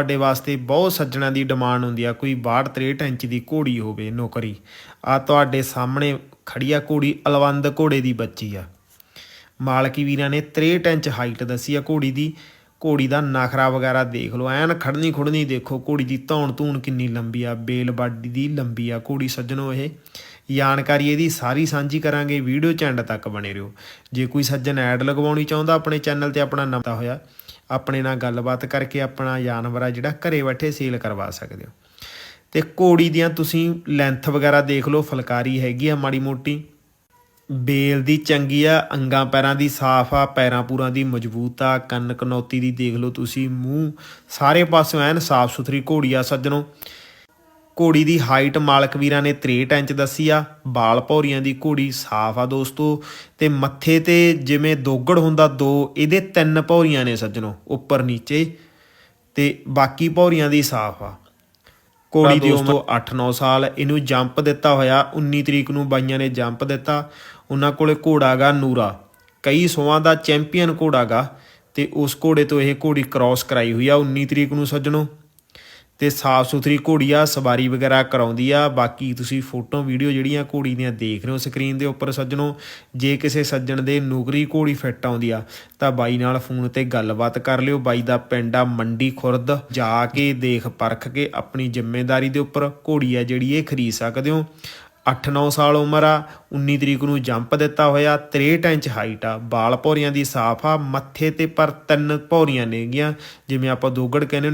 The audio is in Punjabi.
ਤੁਹਾਡੇ ਵਾਸਤੇ ਬਹੁਤ ਸੱਜਣਾ ਦੀ ਡਿਮਾਂਡ ਹੁੰਦੀ ਆ, ਕੋਈ 62 63 ਇੰਚ ਦੀ ਘੋੜੀ ਹੋਵੇ ਨੌਕਰੀ। ਆ ਤੁਹਾਡੇ ਸਾਹਮਣੇ ਖੜੀ ਆ ਘੋੜੀ ਅਲਵੰਦ ਘੋੜੇ ਦੀ ਬੱਚੀ ਆ। ਮਾਲਕੀ ਵੀਰਾਂ ਨੇ 63 ਇੰਚ ਹਾਈਟ ਦੱਸੀ ਆ ਘੋੜੀ ਦੀ। ਘੋੜੀ ਦਾ ਨਖਰਾ ਵਗੈਰਾ ਦੇਖ ਲਓ, ਐਨ ਖੜਨੀ ਖੁੜਨੀ ਦੇਖੋ, ਘੋੜੀ ਦੀ ਧੌਣ ਧੂਣ ਕਿੰਨੀ ਲੰਬੀ ਆ, ਬੇਲ ਬਾਡੀ ਦੀ ਲੰਬੀ ਆ ਘੋੜੀ ਸੱਜਣੋ ਇਹ। ਜਾਣਕਾਰੀ ਇਹਦੀ ਸਾਰੀ ਸਾਂਝੀ ਕਰਾਂਗੇ, ਵੀਡੀਓ ਚ ਐਂਡ ਤੱਕ ਬਣੇ ਰਹੋ। ਜੇ ਕੋਈ ਸੱਜਣ ਐਡ ਲਗਵਾਉਣੀ ਚਾਹੁੰਦਾ, ਆਪਣੇ ਚੈਨਲ ਤੇ ਆਪਣਾ ਨਾਮ ਹੋਇਆ ਆਪਣੇ ਨਾਲ ਗੱਲਬਾਤ ਕਰਕੇ ਆਪਣਾ ਜਾਨਵਰ ਆ ਜਿਹੜਾ ਘਰੇ ਬੈਠੇ ਸੇਲ ਕਰਵਾ ਸਕਦੇ ਹੋ। ਤੇ ਘੋੜੀ ਦੀਆਂ ਤੁਸੀਂ ਲੈਂਥ ਵਗੈਰਾ ਦੇਖ ਲਓ, ਫਲਕਾਰੀ ਹੈਗੀ ਆ ਮਾੜੀ ਮੋਟੀ। ਬੇਲ ਦੀ ਚੰਗੀ ਆ, ਅੰਗਾਂ ਪੈਰਾਂ ਦੀ ਸਾਫ਼ ਆ, ਪੈਰਾਂ ਪੂਰਾਂ ਦੀ ਮਜ਼ਬੂਤ ਆ, ਕੰਨ ਕਨੌਤੀ ਦੀ ਦੇਖ ਲਓ ਤੁਸੀਂ, ਮੂੰਹ ਸਾਰੇ ਪਾਸਿਓਂ ਐਨ ਸਾਫ਼ ਸੁਥਰੀ ਘੋੜੀ ਆ ਸੱਜਣੋ। ਘੋੜੀ ਦੀ ਹਾਈਟ ਮਾਲਕ ਵੀਰਾਂ ਨੇ 63 ਇੰਚ ਦੱਸੀ ਆ। ਬਾਲ ਭੌਰੀਆਂ ਦੀ ਘੋੜੀ ਸਾਫ਼ ਆ ਦੋਸਤੋ। ਤੇ ਮੱਥੇ ਤੇ ਜਿਵੇਂ ਦੋਗੜ ਹੁੰਦਾ ਦੋ ਇਹਦੇ ਤਿੰਨ ਭੌਰੀਆਂ ਨੇ ਸੱਜਣੋ ਉੱਪਰ ਨੀਚੇ। ਤੇ ਬਾਕੀ ਭੌਰੀਆਂ ਦੀ ਸਾਫ਼ ਆ। ਘੋੜੀ ਦੀ ਉਮਰ 8-9 ਸਾਲ ਇਹਨੂੰ ਜੰਪ ਦਿੱਤਾ ਹੋਇਆ 19 ਤਰੀਕ ਨੂੰ ਬਾਈਆਂ ਨੇ ਜੰਪ ਦਿੱਤਾ। ਉਹਨਾਂ ਕੋਲੇ ਘੋੜਾ ਗਾ ਨੂਰਾ। ਕਈ ਸੋਆਂ ਦਾ ਚੈਂਪੀਅਨ ਘੋੜਾ ਗਾ। ਤੇ ਉਸ ਘੋੜੇ ਤੋਂ ਇਹ ਘੋੜੀ ਕ੍ਰਾਸ ਕਰਾਈ ਹੋਈ ਆ 19 ਤਰੀਕ ਨੂੰ ਸੱਜਣੋ। ਤੇ ਸਾਫ਼ ਸੁਥਰੀ ਘੋੜੀ ਆ ਸਵਾਰੀ ਵਗੈਰਾ ਕਰਾਉਂਦੀ ਆ। ਬਾਕੀ ਤੁਸੀਂ ਫੋਟੋ, ਵੀਡੀਓ ਜਿਹੜੀਆਂ ਘੋੜੀ ਦੀਆਂ ਦੇਖ ਰਹੇ ਹੋ ਸਕਰੀਨ ਦੇ ਉੱਪਰ ਸੱਜਣੋ, ਜੇ ਕਿਸੇ ਸੱਜਣ ਦੇ ਨੁਗਰੀ ਘੋੜੀ ਫਿੱਟ ਆਉਂਦੀ ਆ, ਤਾਂ ਬਾਈ ਨਾਲ ਫੋਨ ਤੇ ਗੱਲਬਾਤ ਕਰ ਲਿਓ। ਬਾਈ ਦਾ ਪਿੰਡ ਆ ਮੰਡੀ ਖੁਰਦ, ਜਾ ਕੇ ਦੇਖ ਪਰਖ ਕੇ ਆਪਣੀ ਜ਼ਿੰਮੇਵਾਰੀ ਦੇ ਉੱਪਰ ਘੋੜੀ ਆ ਜਿਹੜੀ ਇਹ ਖਰੀਦ ਸਕਦੇ ਹੋ। 8-9 ਸਾਲ ਉਮਰ ਆ 19 ਤਰੀਕ ਨੂੰ ਜੰਪ ਦਿੱਤਾ ਹੋਇਆ 63 ਇੰਚ ਹਾਈਟ ਆ। ਬਾਲ ਭੌਰੀਆਂ ਦੀ ਸਾਫ਼ ਆ, ਮੱਥੇ ਤੇ ਪਰ ਤਿੰਨ ਭੌਰੀਆਂ ਨੇਗੀਆਂ, ਜਿਵੇਂ ਆਪਾਂ ਦੋਗੜ ਕਹਿੰਦੇ ਹੁੰਦੇ